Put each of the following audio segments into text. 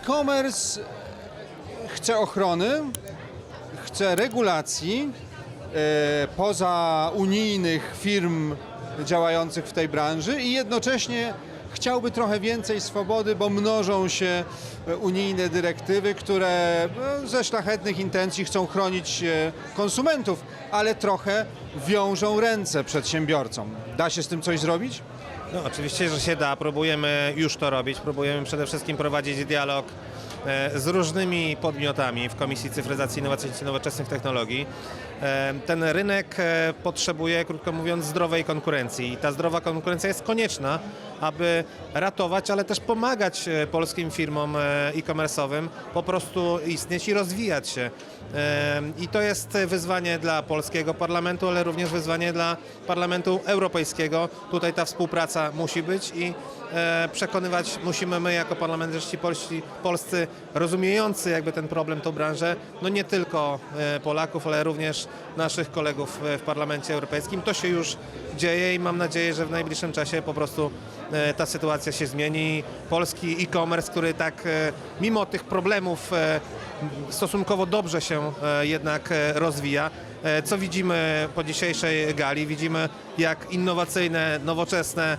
e-commerce chce ochrony, chce regulacji e, poza unijnych firm działających w tej branży i jednocześnie chciałby trochę więcej swobody, bo mnożą się e, unijne dyrektywy, które no, ze szlachetnych intencji chcą chronić e, konsumentów, ale trochę wiążą ręce przedsiębiorcom. Da się z tym coś zrobić? No, oczywiście, że się da. Próbujemy już to robić. Próbujemy przede wszystkim prowadzić dialog e, z różnymi podmiotami w Komisji Cyfryzacji, Innowacji i Nowoczesnych Technologii. E, Ten rynek e, potrzebuje, krótko mówiąc, zdrowej konkurencji i ta zdrowa konkurencja jest konieczna, aby ratować, ale też pomagać polskim firmom e-commerce'owym po prostu istnieć i rozwijać się. I to jest wyzwanie dla polskiego parlamentu, ale również wyzwanie dla Parlamentu Europejskiego. Tutaj ta współpraca musi być i e, przekonywać musimy my jako parlamentarzyści polscy, polscy rozumiejący jakby ten problem, tą branżę, no nie tylko e, Polaków, ale również naszych kolegów e, w Parlamencie Europejskim. To się już dzieje i mam nadzieję, że w najbliższym czasie po prostu ta sytuacja się zmieni. Polski e-commerce, który tak mimo tych problemów stosunkowo dobrze się jednak rozwija. Co widzimy po dzisiejszej gali? Widzimy jak innowacyjne, nowoczesne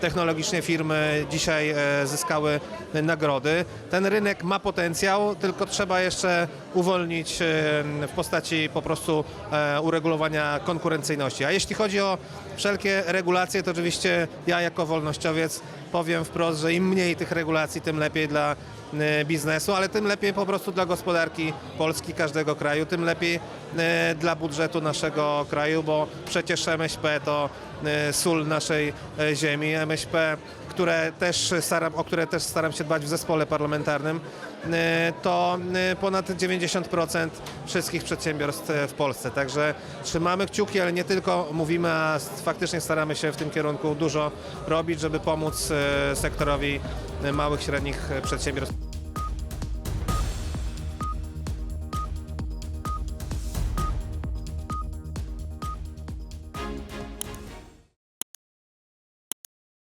technologicznie firmy dzisiaj e, zyskały nagrody. Ten rynek ma potencjał, tylko trzeba jeszcze uwolnić e, w postaci po prostu e, uregulowania konkurencyjności. A jeśli chodzi o wszelkie regulacje, to oczywiście ja jako wolnościowiec powiem wprost, że im mniej tych regulacji, tym lepiej dla biznesu, ale tym lepiej po prostu dla gospodarki Polski, każdego kraju, tym lepiej dla budżetu naszego kraju, bo przecież MŚP to sól naszej ziemi. MŚP, które też staram, o które też staram się dbać w zespole parlamentarnym, e, to e, ponad 90% wszystkich przedsiębiorstw e, w Polsce. Także trzymamy kciuki, ale nie tylko mówimy, a faktycznie staramy się w tym kierunku dużo robić, żeby pomóc sektorowi małych, średnich przedsiębiorstw.